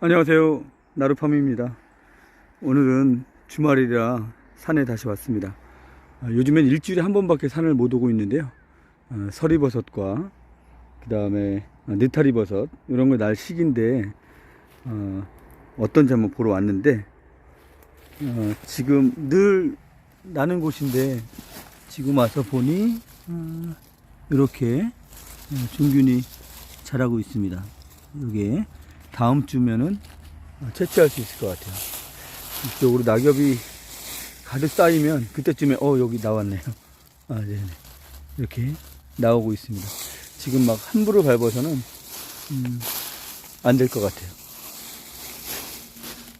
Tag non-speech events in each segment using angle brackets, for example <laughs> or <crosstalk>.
안녕하세요. 나루팜입니다. 오늘은 주말이라 산에 다시 왔습니다. 아, 요즘엔 일주일에 한 번밖에 산을 못 오고 있는데요. 어, 서리버섯과 그 다음에 느타리버섯 이런 거 날 시기인데 어, 어떤지 한번 보러 왔는데 어, 지금 늘 나는 곳인데 지금 와서 보니 어, 이렇게 어, 종균이 자라고 있습니다. 이게 다음 주면은 어, 채취할 수 있을 것 같아요. 이쪽으로 낙엽이 가득 쌓이면 그때쯤에 어 여기 나왔네요. 아 네네 이렇게 나오고 있습니다. 지금 막 함부로 밟아서는 음, 안될 것 같아요.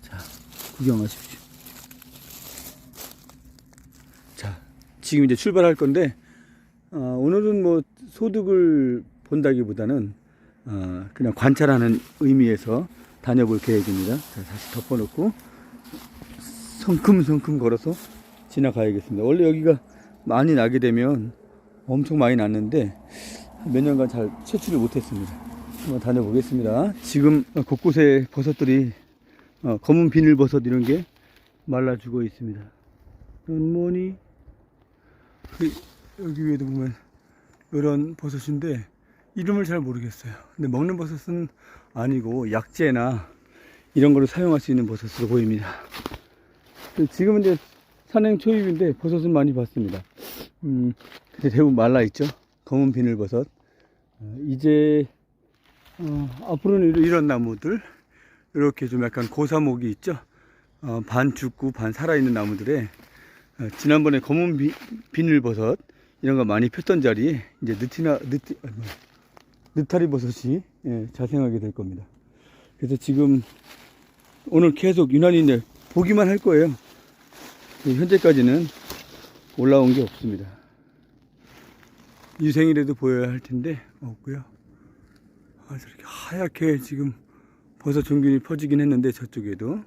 자 구경하십시오. 자 지금 이제 출발할 건데 어, 오늘은 뭐 소득을 본다기보다는 어, 그냥 관찰하는 의미에서 다녀볼 계획입니다. 자, 다시 덮어놓고 성큼성큼 걸어서 지나가야겠습니다. 원래 여기가 많이 나게 되면 엄청 많이 났는데 몇 년간 잘 채취를 못했습니다. 한번 다녀보겠습니다. 지금 곳곳에 버섯들이 어, 검은 비늘 버섯 이런 게 말라 죽어 있습니다. 연모니 그, 여기 위에도 보면 이런 버섯인데 이름을 잘 모르겠어요. 근데 먹는 버섯은 아니고 약재나 이런 거를 사용할 수 있는 버섯으로 보입니다. 그 지금은 이제 산행 초입인데 버섯은 많이 봤습니다. 음, 근데 대부분 말라 있죠. 검은 비늘 버섯. 어, 이제 어, 앞으로는 이런- 나무들 이렇게 좀 약간 고사목이 있죠. 어, 반 죽고 반 살아있는 나무들에 어, 지난번에 검은 비, 비늘 버섯 이런 거 많이 폈던 자리에 이제 느티나 느티 아. 느타리 버섯이 예, 자생하게 될 겁니다. 그래서 지금 오늘 계속 유난히 이제 보기만 할 거예요. 그 현재까지는 올라온 게 없습니다. 유생이라도 보여야 할 텐데 없고요. 아, 저렇게 하얗게 지금 버섯 종균이 퍼지긴 했는데 저쪽에도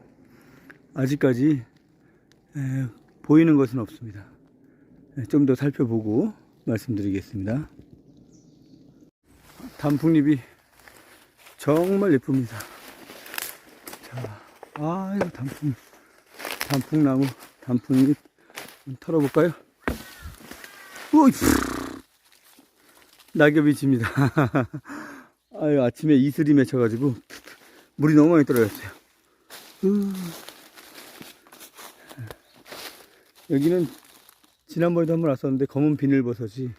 아직까지 에, 보이는 것은 없습니다. 좀 더 살펴보고 말씀드리겠습니다. 단풍잎이 정말 예쁩니다. 자, 아, 이거 단풍, 단풍나무, 단풍잎 좀 털어볼까요? 우이, 낙엽이 집니다. <laughs> 아유, 아침에 이슬이 맺혀가지고 물이 너무 많이 떨어졌어요. 으. 여기는 지난번에도 한번 왔었는데 검은 비늘버섯이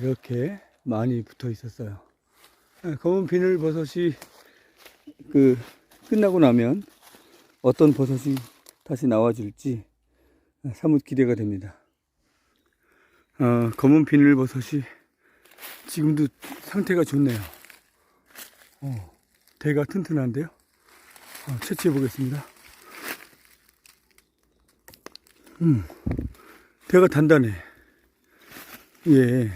이렇게 많이 붙어 있었어요. 네, 검은 비늘 버섯이 그 끝나고 나면 어떤 버섯이 다시 나와줄지 사뭇 기대가 됩니다. 어, 검은 비늘 버섯이 지금도 상태가 좋네요. 어, 대가 튼튼한데요. 어, 채취해 보겠습니다. 음, 대가 단단해. 예.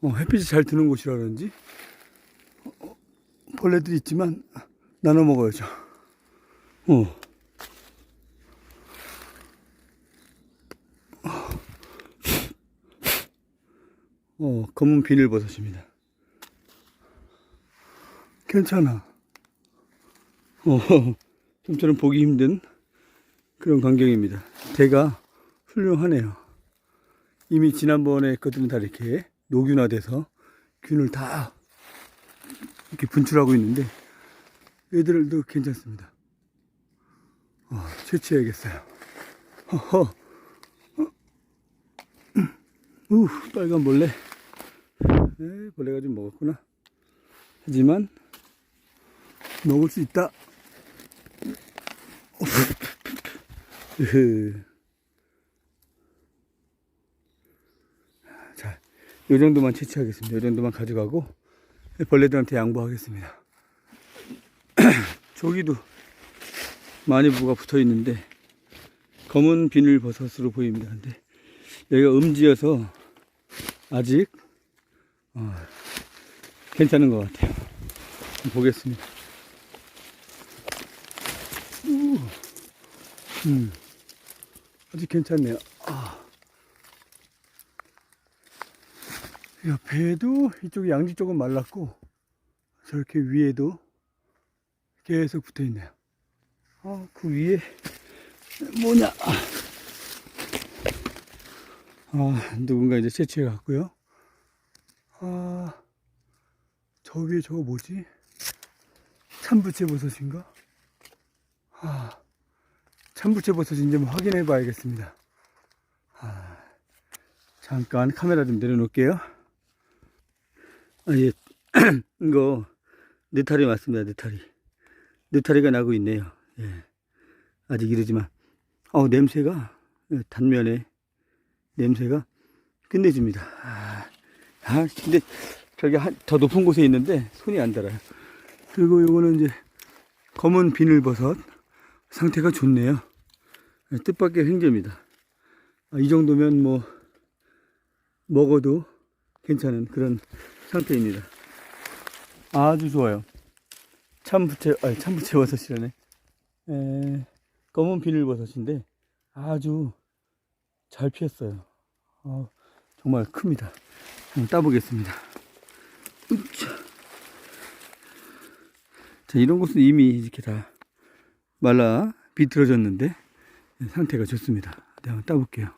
어, 햇빛이 잘 드는 곳이라 그런지 어, 벌레들이 있지만 나눠 먹어야죠. 어. 어, 검은 비닐버섯입니다. 괜찮아. 어, <laughs> 좀처럼 보기 힘든 그런 광경입니다. 대가 훌륭하네요. 이미 지난번에 것들은 다 이렇게 녹균화돼서 균을 다 이렇게 분출하고 있는데 얘들도 괜찮습니다. 어, 채취해야겠어요. 허허. 어. 우, 빨간 벌레. 네, 벌레가 좀 먹었구나. 하지만 먹을 수 있다. <laughs> 자, 요 정도만 채취하겠습니다. 요 정도만 가져가고 벌레들한테 양보하겠습니다. <clears throat> 조기도 많이 뭐가 붙어 있는데 검은 비늘 버섯으로 보입니다. 근데 여기가 음지여서 아직 어, 괜찮은 것 같아요. 보겠습니다. 우, 음, 아직 괜찮네요. 아. 옆에도 이쪽 양지 쪽은 말랐고 저렇게 위에도 계속 붙어 있네요. 아, 그 위에 뭐냐? 아, 누군가 이제 채취해 갔고요. 아, 저 위에 저거 뭐지? 참부채 버섯인가? 아, 참부채 버섯인지 한번 확인해 봐야겠습니다. 아, 잠깐 카메라 좀 내려놓을게요. 아, 예. <clears throat> 이거, 느타리 맞습니다, 느타리. 느타리가 나고 있네요. 예. 아직 이르지만, 어, 냄새가, 예, 단면에 냄새가 끝내줍니다. 아, 아, 근데 저기 한, 더 높은 곳에 있는데 손이 안 닿아요. 그리고 요거는 이제 검은 비늘버섯 상태가 좋네요. 예, 뜻밖의 횡재입니다. 아, 이 정도면 뭐 먹어도 괜찮은 그런 상태입니다. 아주 좋아요. 참부채, 아니 참부채 버섯이라네. 에, 검은 비늘버섯인데 아주 잘 피었어요. 아, 정말 큽니다. 한번 따보겠습니다. 자, 이런 곳은 이미 이렇게 다 말라 비틀어졌는데 상태가 좋습니다. 네, 한번 따볼게요.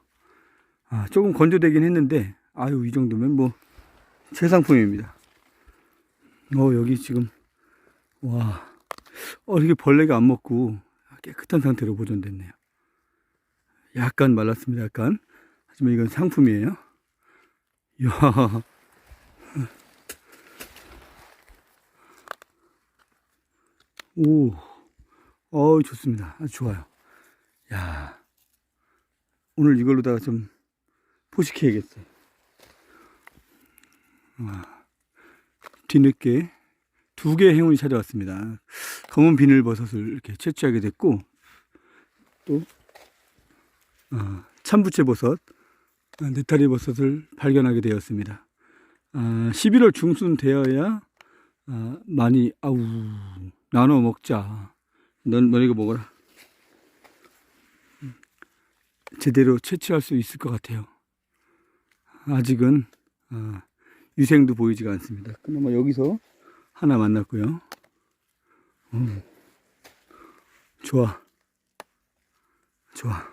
아, 조금 건조되긴 했는데, 아유, 이 정도면 뭐, 최상품입니다. 어, 여기 지금, 와, 어, 이게 벌레가 안 먹고 깨끗한 상태로 보존됐네요. 약간 말랐습니다, 약간. 하지만 이건 상품이에요. 이야. 오, 어 좋습니다. 아주 좋아요. 야, 오늘 이걸로다가 좀 포식해야겠어요. 와, 뒤늦게 두 개의 행운이 찾아왔습니다. 검은 비늘버섯을 이렇게 채취하게 됐고, 또, 어, 참부채 버섯, 어, 느타리 버섯을 발견하게 되었습니다. 아, 11월 중순 되어야 아, 많이 아우 나눠 먹자. 넌 너희가 먹어라. 음, 제대로 채취할 수 있을 것 같아요. 아직은 아, 유생도 보이지가 않습니다. 그나마 여기서 하나 만났고요. 음, 좋아, 좋아.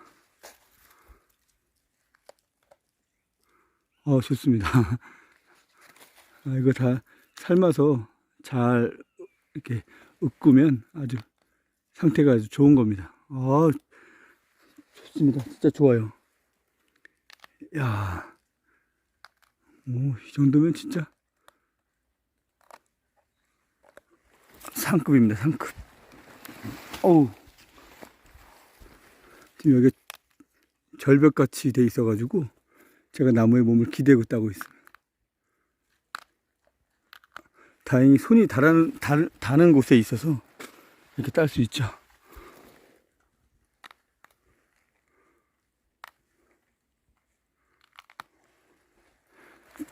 어, 좋습니다. <laughs> 아, 이거 다 삶아서 잘 이렇게 으꾸면 아주 상태가 아주 좋은 겁니다. 아, 좋습니다. 진짜 좋아요. 야, 오, 이 정도면 진짜 상급입니다. 상급. 어우, 지금 여기 절벽같이 돼 있어가지고 제가 나무에 몸을 기대고 따고 있습니다. 다행히 손이 닿는, 닿, 닿는 곳에 있어서 이렇게 딸 수 있죠.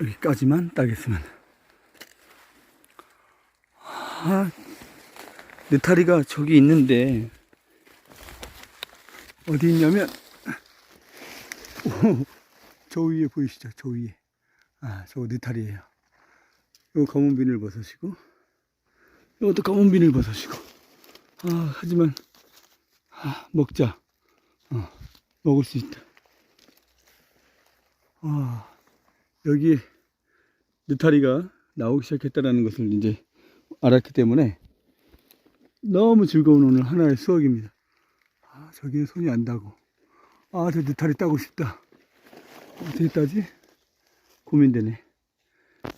여기까지만 따겠으면. 아, 느타리가 저기 있는데, 어디 있냐면, 오, 저 위에 보이시죠? 저 위에. 아, 저거 느타리예요. 이거 검은 비늘 버섯이고, 이것도 검은 비늘 버섯이고. 아, 하지만, 아, 먹자. 어, 먹을 수 있다. 아, 여기 느타리가 나오기 시작했다는 것을 이제 알았기 때문에 너무 즐거운 오늘 하나의 수확입니다. 아, 저기는 손이 안 닿고. 아, 저 느타리 따고 싶다. 어떻게 따지? 고민되네.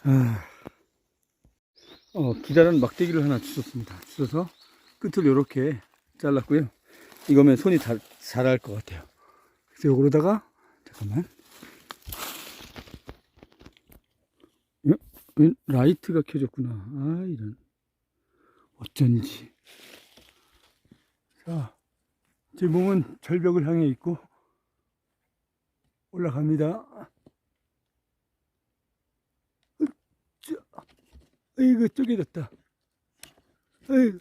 아, 어, 기다란 막대기를 하나 주셨습니다. 주셔서 끝을 이렇게 잘랐고요. 이거면 손이 잘, 잘할 것 같아요. 그래서 요거로다가, 잠깐만. 어? 웬 라이트가 켜졌구나. 아, 이런. 어쩐지. 자, 제 몸은 절벽을 향해 있고, 올라갑니다. 아이고, 쪼개졌다. 아이고.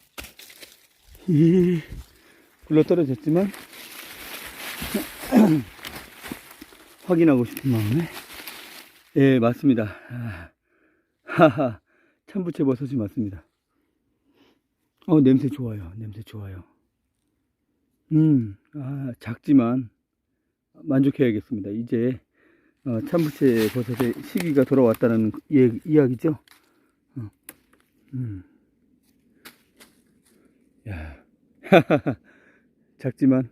이, 굴러 떨어졌지만, <clears throat> 확인하고 싶은 마음에, 예, 맞습니다. 아, 하하, 참부채 버섯이 맞습니다. 어, 냄새 좋아요. 냄새 좋아요. 음, 아, 작지만 만족해야겠습니다. 이제 어, 참부채 버섯의 시기가 돌아왔다는 예, 이야기죠. 어, 음. 야, 작지만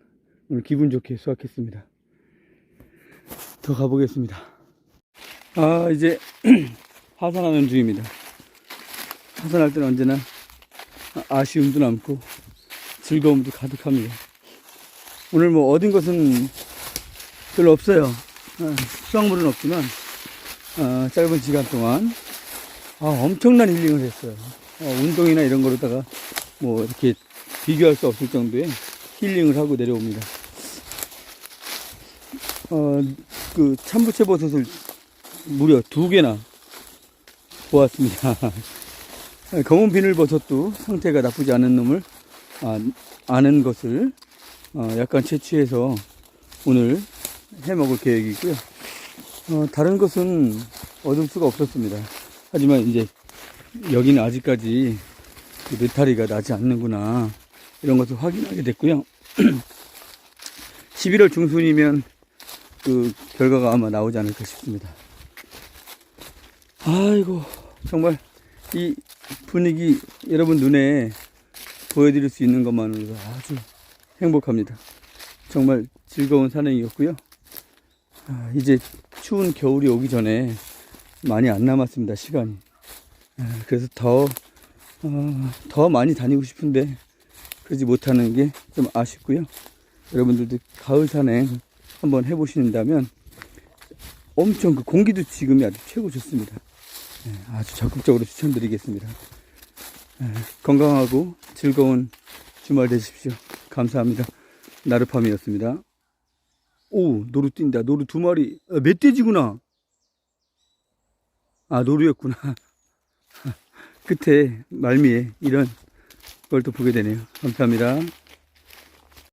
오늘 기분 좋게 수확했습니다. 더 가보겠습니다. 아, 이제 <clears throat> 하산하는 중입니다. 하산할 때는 언제나 아- 아쉬움도 남고 즐거움도 가득합니다. 오늘 뭐 얻은 것은 별로 없어요. 아, 수확물은 없지만 아, 짧은 시간 동안 아, 엄청난 힐링을 했어요. 어, 운동이나 이런 거로다가 뭐 이렇게 비교할 수 없을 정도의 힐링을 하고 내려옵니다. 어, 그 참부채 버섯을 무려 두 개나 보았습니다. <laughs> 검은 비늘버섯도 상태가 나쁘지 않은 놈을 아, 아는 것을 어, 약간 채취해서 오늘 해 먹을 계획이고요. 어, 다른 것은 얻을 수가 없었습니다. 하지만 이제 여기는 아직까지 그 느타리가 나지 않는구나 이런 것을 확인하게 됐고요. <clears throat> 11월 중순이면 그 결과가 아마 나오지 않을까 싶습니다. 아이고 정말 이 분위기 여러분 눈에 보여드릴 수 있는 것만으로도 아주 행복합니다. 정말 즐거운 산행이었고요. 아, 이제 추운 겨울이 오기 전에 많이 안 남았습니다. 시간이. 아, 그래서 더, 어, 더 많이 다니고 싶은데 그러지 못하는 게 좀 아쉽고요. 여러분들도 가을 산행 한번 해보신다면 엄청 그 공기도 지금이 아주 최고 좋습니다. 예, 아주 적극적으로 추천드리겠습니다. 예, 건강하고 즐거운 주말 되십시오. 감사합니다. 나르팜이었습니다. 오, 노루 뛴다. 노루 두 마리. 아, 멧돼지구나. 아, 노루였구나. <laughs> 끝에 말미에 이런 걸 또 보게 되네요. 감사합니다.